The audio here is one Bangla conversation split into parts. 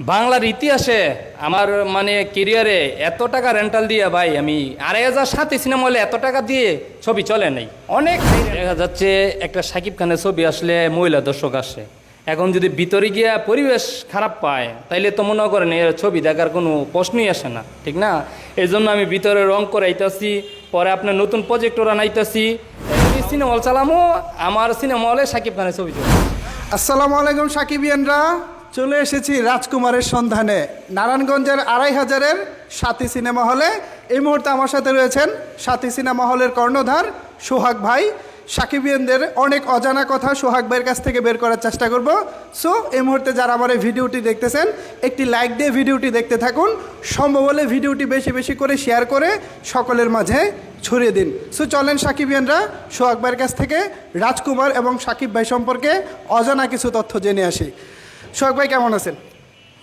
বাংলার ইতিহাসে আমার মানে কেরিয়ারে এত টাকা রেন্টাল দিয়ে ভাই আমি আড়াই হাজার সাথে সিনেমা হলে এত টাকা দিয়ে ছবি চলে নাই। অনেক দেখা যাচ্ছে একটা সাকিব খানের ছবি আসলে মহিলা দর্শক আসে। এখন যদি ভিতরে গিয়া পরিবেশ খারাপ পায় তাইলে তো মনে করেন এর ছবি দেখার কোনো প্রশ্নই আসে না ঠিক না? এই জন্য আমি ভিতরে রং করাইতেছি পরে আপনার নতুন প্রজেক্টর আনাইতেছি সিনেমা হল চালামো আমার সিনেমা হলে সাকিব খানের ছবি আসসালামু আলাইকুম সাকিবিয়ানরা চলে এসেছি রাজকুমারের সন্ধানে। নারায়ণগঞ্জের আড়াই হাজারের সাথী সিনেমা হলে এই মুহূর্তে আমার সাথে রয়েছেন সাথী সিনেমা হলের কর্ণধার সোহাগ ভাই। সাকিবিয়ানদের অনেক অজানা কথা সোহাগ ভাইয়ের কাছ থেকে বের করার চেষ্টা করব। সো এই মুহূর্তে যারা আমার এই ভিডিওটি দেখতেছেন, একটি লাইক দিয়ে ভিডিওটি দেখতে থাকুন। সম্ভব হলে ভিডিওটি বেশি বেশি করে শেয়ার করে সকলের মাঝে ছড়িয়ে দিন। সো চলেন সাকিবিয়ানরা সোহাগ ভাইয়ের কাছ থেকে রাজকুমার এবং সাকিব ভাই সম্পর্কে অজানা কিছু তথ্য জেনে আসি। সোহাগ ভাই কেমন আছেন?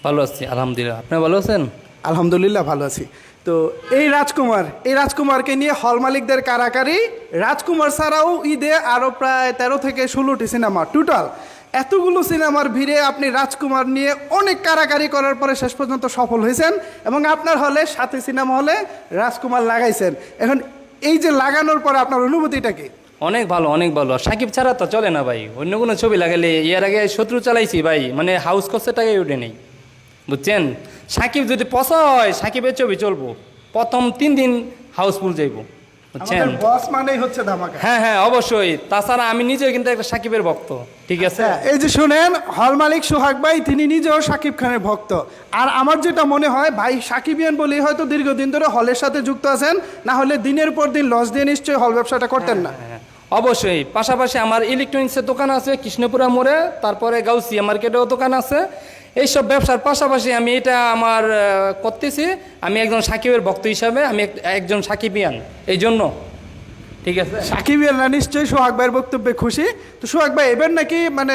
ভালো আছি আলহামদুলিল্লাহ। আপনি ভালো আছেন? আলহামদুলিল্লাহ ভালো আছি। তো এই রাজকুমার এই রাজকুমারকে নিয়ে হল মালিকদের কারাকারি রাজকুমার ছাড়াও ঈদে আরও প্রায় তেরো থেকে ষোলোটি সিনেমা টোটাল এতগুলো সিনেমার ভিড়ে আপনি রাজকুমার নিয়ে অনেক কারাকারি করার পরে শেষ পর্যন্ত সফল হয়েছেন এবং আপনার হলে সাথে সিনেমা হলে রাজকুমার লাগাইছেন। এখন এই যে লাগানোর পরে আপনার অনুভূতিটা কি? অনেক ভালো অনেক ভালো। সাকিব ছাড়া তো চলে না ভাই। অন্য কোনো ছবি লাগালে এর আগে শত্রু চালাইছি ভাই মানে হাউস কষ্টের টাকাই উঠে নেই। বুঝছেন? সাকিব যদি পচা হয় সাকিবের ছবি চলবো। প্রথম তিন দিন হাউসফুল যাইব। বুঝছেন? বস মানেই হচ্ছে ধামাকা। হ্যাঁ হ্যাঁ অবশ্যই। তাছাড়া আমি নিজেও কিন্তু একটা সাকিবের ভক্ত ঠিক আছে? হ্যাঁ, এই যে শুনেন হল মালিক সোহাগ ভাই তিনি নিজেও সাকিব খানের ভক্ত। আর আমার যেটা মনে হয় ভাই সাকিবিয়ান বলেই হয়তো দীর্ঘদিন ধরে হলের সাথে যুক্ত আছেন না হলে দিনের পর দিন লস দিয়ে নিশ্চয়ই হল ব্যবসাটা করতেন না। হ্যাঁ, অবশ্যই। পাশাপাশি আমার ইলেকট্রনিক্সের দোকান আছে, কৃষ্ণপুরা মোড়ে, তারপরে গাউসিয়া মার্কেটেও দোকান আছে। এইসব ব্যবসার পাশাপাশি আমি এটা আমার করতেছি। আমি একজন সাকিবের ভক্ত হিসাবে, আমি এক- একজন সাকিবিয়ান এই জন্য ঠিক আছে? সাকিবিয়ানরা নিশ্চয়ই সোহাগ ভাইয়ের বক্তব্যে খুশি। তো সোহাগ ভাই, এবার নাকি মানে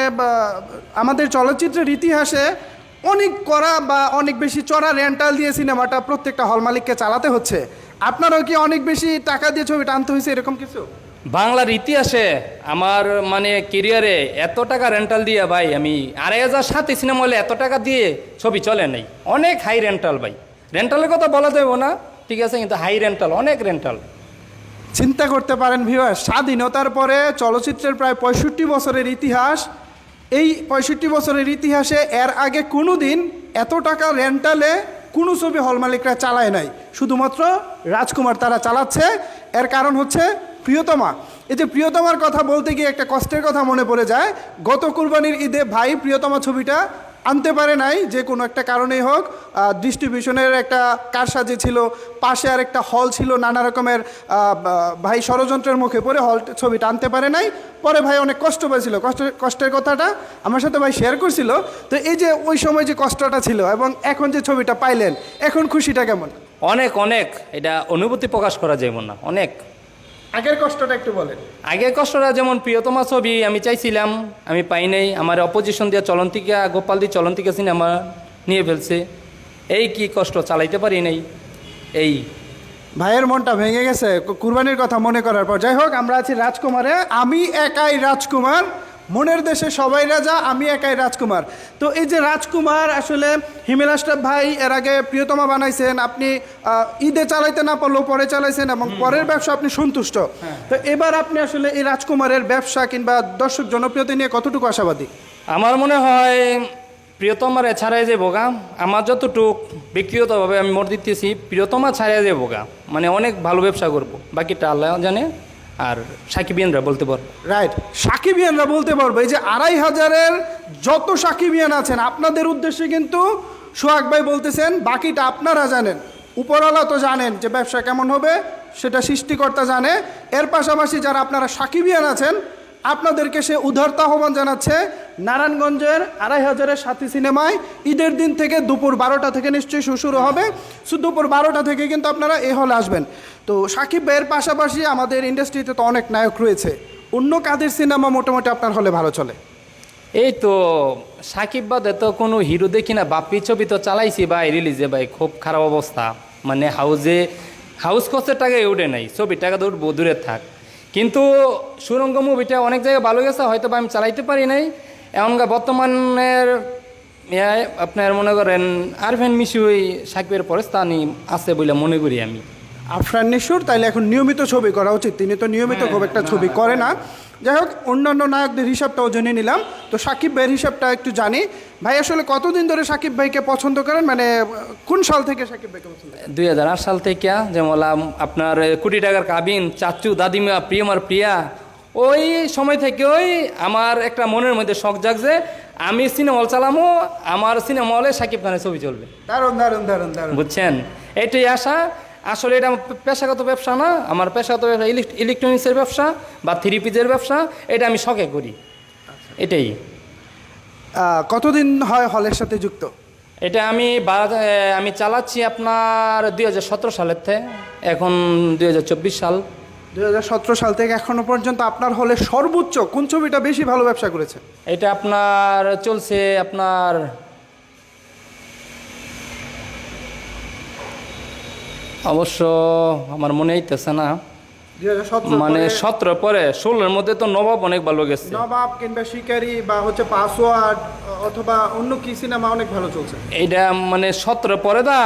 আমাদের চলচ্চিত্রের ইতিহাসে অনেক করা বা অনেক বেশি চড়া রেন্টাল দিয়ে সিনেমাটা প্রত্যেকটা হল মালিককে চালাতে হচ্ছে। আপনারও কি অনেক বেশি টাকা দিয়ে ছবিটা আনতে হয়েছে এরকম কিছু? বাংলার ইতিহাসে আমার মানে কেরিয়ারে এত টাকা রেন্টাল দিয়ে ভাই, আমি আড়াই হাজার সাথে সিনেমা হলে এত টাকা দিয়ে ছবি চলে নাই। অনেক হাই রেন্টাল ভাই। রেন্টালের কথা বলা যাবে না, ঠিক আছে, কিন্তু হাই রেন্টাল অনেক রেন্টাল চিন্তা করতে পারেন ভিউয়ার স্বাধীনতার পরে চলচ্চিত্রের প্রায় পঁয়ষট্টি বছরের ইতিহাস। এই পঁয়ষট্টি বছরের ইতিহাসে এর আগে কোনো দিন এত টাকা রেন্টালে কোনো ছবি হল মালিকরা চালায় নাই। শুধুমাত্র রাজকুমার তারা চালাচ্ছে। এর কারণ হচ্ছে প্রিয়তমা। এই যে প্রিয়তমার কথা বলতে গিয়ে একটা কষ্টের কথা মনে পড়ে যায়। গত কুরবানির ঈদে ভাই প্রিয়তমা ছবিটা আনতে পারে নাই, যে কোনো একটা কারণেই হোক। ডিস্ট্রিবিউশনের একটা কারসাজি ছিল, পাশে আর একটা হল ছিল, নানা রকমের ভাই ষড়যন্ত্রের মুখে পড়ে হল ছবিটা আনতে পারে নাই। পরে ভাই অনেক কষ্ট পেয়েছিল। কষ্ট, কষ্টের কথাটা আমার সাথে ভাই শেয়ার করছিল। তো এই যে ওই সময় যে কষ্টটা ছিল এবং এখন যে ছবিটা পাইলেন, এখন খুশিটা কেমন? অনেক অনেক। এটা অনুভূতি প্রকাশ করা যাব না। অনেক। আগের কষ্টটা একটু বলেন। আগের কষ্টটা যেমন প্রিয়তমা ছবি আমি চাইছিলাম আমি পাই নাই আমার অপোজিশন দিয়ে চলন্তিকা গোপাল দি চলন্তিকা সিনেমা নিয়ে ফেলছে। এই কি কষ্ট চালাইতে পারি নাই। এই। ভাইয়ের মনটা ভেঙে গেছে কুরবানির কথা মনে করার পর। যাই হোক আমরা আছি রাজকুমারে আমি একাই রাজকুমার। মনের দেশে সবাই রাজা আমি একাই রাজকুমার। তো এই যে রাজকুমার আসলে হিমেল আশরাফ ভাই এর আগে প্রিয়তমা বানাইছেন আপনি ঈদে চালাইতে না পারলেও পরে চালাইছেন এবং পরের ব্যবসা আপনি সন্তুষ্ট। তো এবার আপনি আসলে এই রাজকুমারের ব্যবসা কিংবা দর্শক জনপ্রিয়তা নিয়ে কতটুকু আশাবাদী? আমার মনে হয় প্রিয়তমার ছাড়াই যে বোগা আমার যতটুক ব্যক্তিগতভাবে আমি মোট দিতেছি প্রিয়তমা ছাড়াই যে বোগা মানে অনেক ভালো ব্যবসা করব বাকিটা আল্লাহ জানে। আর সাকিবিয়ানরা বলতে পারব। রাইট সাকিবিয়ানরা বলতে পারব এই যে আড়াই হাজারের যত সাকিবিয়ান আছেন, আপনাদের উদ্দেশ্যে কিন্তু সোহাগ ভাই বলতেছেন, বাকিটা আপনারা জানেন। উপরওয়ালা তো জানেন যে ব্যবসা কেমন হবে, সেটা সৃষ্টিকর্তা জানে। এর পাশাপাশি যারা আপনারা সাকিবিয়ান আছেন আপনাদেরকে সে উদারতা আহ্বান জানাচ্ছে নারায়ণগঞ্জের আড়াই হাজারের সাথী সিনেমায়। ঈদের দিন থেকে দুপুর বারোটা থেকে নিশ্চয়ই শুরু হবে। দুপুর বারোটা থেকে কিন্তু আপনারা এ হলে আসবেন। তো সাকিব ভাইয়ের পাশাপাশি আমাদের ইন্ডাস্ট্রিতে তো অনেক নায়ক রয়েছে। অন্য কাদের সিনেমা মোটামুটি আপনার হলে ভালো চলে? এই তো সাকিব বাদে তো কোনো হিরো দেখি না। বাপ্পি ছবি তো চালাইছি ভাই রিলিজে ভাই, খুব খারাপ অবস্থা। মানে হাউজে হাউস কষ্টের টাকায় উঠে নাই। ছবি টাকা দূর দূরে থাক। কিন্তু সুরঙ্গ মুভিটা অনেক জায়গায় ভালো গেছে হয়তো বা আমি চালাইতে পারি নাই। এমনকা বর্তমানের আপনার মনে করেন আরফেন মিশুই সাকিবের পরে স্থানই আছে বলে মনে করি আমি। আফরান নিশুর তাইলে এখন নিয়মিত ছবি করা উচিত। তিনি তো নিয়মিত খুব একটা ছবি করে না। যাই হোক অন্যান্য নায়কদের হিসাবটাও জেনে নিলাম। তো সাকিব ভাইয়ের হিসাবটা একটু জানি। ভাই আসলে কতদিন ধরে সাকিব ভাইকে পছন্দ করেন? মানে কোন সাল থেকে সাকিব ভাইকে পছন্দ দুই হাজার আট সাল থেকে যেমন আপনার কোটি টাকার কাবিন চাচু দাদিমা প্রিয়মার প্রিয়া। ওই সময় থেকে ওই আমার একটা মনের মধ্যে শখ জাগছে আমি সিনেমা হল চালামো আমার সিনেমা হলে সাকিব খানের ছবি চলবে। দারুণ দারুণ দারুণ দারুণ। বুঝছেন? এটাই আশা। আসলে এটা আমার পেশাগত ব্যবসা না আমার পেশাগত ব্যবসা ইলেকট্রনিক্সের ব্যবসা বা থ্রি পিজের ব্যবসা এটা আমি শখে করি। এটাই। কতদিন হয় হলের সাথে যুক্ত? এটা আমি আমি চালাচ্ছি আপনার দুই হাজার সতেরো সালের থেকে এখন দুই হাজার চব্বিশ সাল। দুই হাজার সতেরো সাল থেকে এখনও পর্যন্ত আপনার হলে সর্বোচ্চ কোন ছবিটা বেশি ভালো ব্যবসা করেছে? এটা আপনার চলছে আপনার অবশ্য আমার মনে হইতেছে না। মানে সতেরো পরে ষোলোর মধ্যে তো নবাব অনেক ভালো গেছে। নবাব কিংবা শিকারি বা হচ্ছে পাসওয়ার্ড অথবা অন্য কি সিনেমা অনেক ভালো চলছে। এইটা মানে সতেরো পরে দা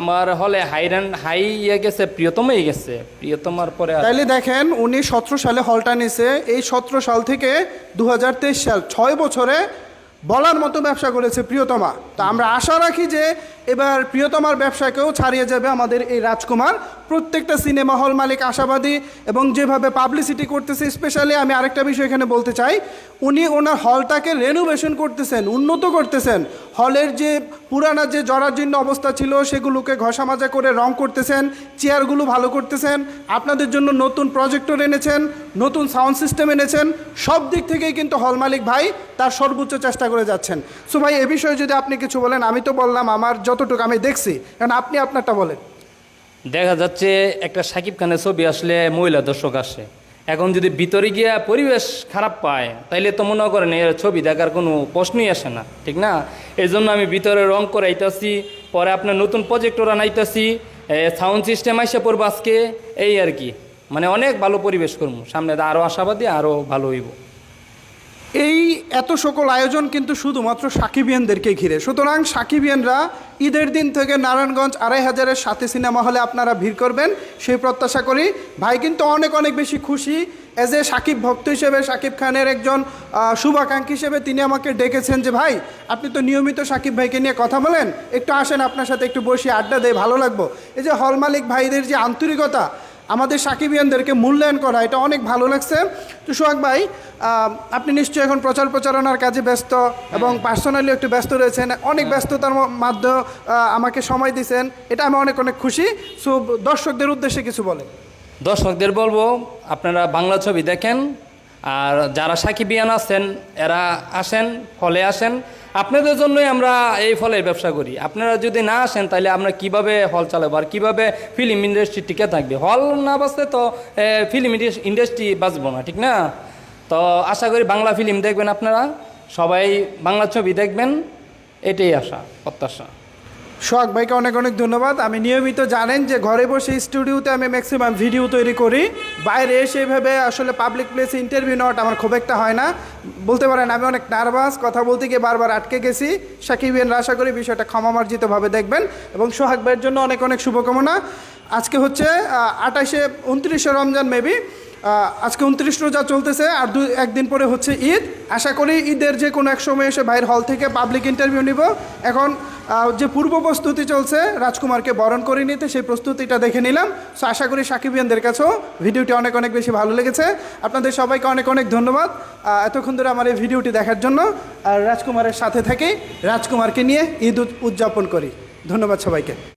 আমার হলে হাই র্যান হাই ইয়ে গেছে প্রিয়তমই গেছে। প্রিয়তমার পরে তাইলে দেখেন উনি সতেরো সালে হলটা নিছে। এই সতেরো সাল থেকে দু হাজার তেইশ সাল ছয় বছরে বলার মতো ব্যবসা করেছে প্রিয়তমা। তা আমরা আশা রাখি যে এবার প্রিয়তমার ব্যবসাকেও ছাড়িয়ে যাবে আমাদের এই রাজকুমার। প্রত্যেকটা সিনেমা হল মালিক আশাবাদী এবং যেভাবে পাবলিসিটি করতেছে, স্পেশালি আমি আরেকটা বিষয় এখানে বলতে চাই। উনি ওনার হলটাকে রেনোভেশন করতেছেন, উন্নত করতেছেন। হলের যে পুরানা যে জরাজীর্ণ অবস্থা ছিল, সেগুলোকে ঘষা মাজা করে রং করতেছেন, চেয়ারগুলো ভালো করতেছেন, আপনাদের জন্য নতুন প্রজেক্টর এনেছেন, নতুন সাউন্ড সিস্টেম এনেছেন, সব দিক থেকেই কিন্তু হল মালিক ভাই তার সর্বোচ্চ চেষ্টা করে যাচ্ছেন। সো ভাই এ বিষয়ে যদি আপনি কিছু বলেন আমি তো বললাম আমার যতটুকু আমি দেখছি কারণ আপনি আপনারটা বলেন। দেখা যাচ্ছে একটা সাকিব খানের ছবি আসলে মহিলা দর্শক আসে। এখন যদি ভিতরে গিয়া পরিবেশ খারাপ পায় তাইলে তো মনে করেন এর ছবি দেখার কোনো প্রশ্নই আসে না ঠিক না? এই জন্য আমি ভিতরে রং করাইতেছি পরে আপনার নতুন প্রজেক্টর আনাইতেছি সাউন্ড সিস্টেম আইসে পড়ব আজকে এই আর কি। মানে অনেক ভালো পরিবেশ করব সামনে আরও আশাবাদী আরও ভালো হইব। এই এত সকল আয়োজন কিন্তু শুধুমাত্র সাকিবিয়ানদেরকে ঘিরে। সুতরাং সাকিবিয়ানরা ঈদের দিন থেকে নারায়ণগঞ্জ আড়াই হাজারের সাথে সিনেমা হলে আপনারা ভিড় করবেন, সেই প্রত্যাশা করি। ভাই কিন্তু অনেক অনেক বেশি খুশি। এজ এ সাকিব ভক্ত হিসেবে, সাকিব খানের একজন শুভাকাঙ্ক্ষী হিসেবে তিনি আমাকে ডেকেছেন যে, ভাই, আপনি তো নিয়মিত সাকিব ভাইকে নিয়ে কথা বলেন। একটু আসেন আপনার সাথে, একটু বসে আড্ডা দেয় ভালো লাগবো। এই যে হল মালিক ভাইদের যে আন্তরিকতা আমাদের সাকিবিয়ানদেরকে মূল্যায়ন করা এটা অনেক ভালো লাগছে। তো সোহাগ ভাই আপনি নিশ্চয়ই এখন প্রচার প্রচারণার কাজে ব্যস্ত এবং পার্সোনালি একটু ব্যস্ত রয়েছেন। অনেক ব্যস্ততার মাধ্যমে আমাকে সময় দিয়েছেন এটা আমি অনেক অনেক খুশি। সো দর্শকদের উদ্দেশ্যে কিছু বলেন। দর্শকদের বলব আপনারা বাংলা ছবি দেখেন। আর যারা সাকিবিয়ান আছেন এরা আসেন ফলে আসেন। আপনাদের জন্যই আমরা এই ফলের ব্যবসা করি। আপনারা যদি না আসেন, তাহলে আমরা কীভাবে হল চালাবো আর কীভাবে ফিল্ম ইন্ডাস্ট্রি টিকে থাকবে? হল না বাঁচতে তো ফিল্ম ইন্ডাস্ট্রি বাঁচবো না, ঠিক না? তো আশা করি বাংলা ফিল্ম দেখবেন আপনারা। সবাই বাংলা ছবি দেখবেন, এটাই আশা, প্রত্যাশা। সোহাগ ভাইকে অনেক অনেক ধন্যবাদ। আমি নিয়মিত জানেন যে ঘরে বসে স্টুডিওতে আমি ম্যাক্সিমাম ভিডিও তৈরি করি। বাইরে এসে এভাবে আসলে পাবলিক প্লেসে ইন্টারভিউ নেওয়াটা আমার খুব একটা হয় না। বলতে পারেন, আমি অনেক নার্ভাস কথা বলতে গিয়ে বারবার আটকে গেছি। সাকিবিয়ানরা আশা করি বিষয়টা ক্ষমামার্জিতভাবে দেখবেন এবং সোহাগ ভাইয়ের জন্য অনেক অনেক শুভকামনা। আজকে হচ্ছে আঠাশে উনত্রিশে রমজান মেবি আজকে উনত্রিশ রোজা চলতেছে আর দু একদিন পরে হচ্ছে ঈদ। আশা করি ঈদের যে কোনো এক সময় এসে ভাইয়ের হল থেকে পাবলিক ইন্টারভিউ নিব। এখন যে পূর্ব প্রস্তুতি চলছে, রাজকুমারকে বরণ করে নিতে সেই প্রস্তুতিটা দেখে নিলাম। সো আশা করি সাকিবিয়ানদের কাছেও ভিডিওটি অনেক অনেক বেশি ভালো লেগেছে। আপনাদের সবাইকে অনেক অনেক ধন্যবাদ এতক্ষণ ধরে আমার এই ভিডিওটি দেখার জন্য। আর রাজকুমারের সাথে থেকে, রাজকুমারকে নিয়ে ঈদ উদ- উদযাপন করি। ধন্যবাদ সবাইকে।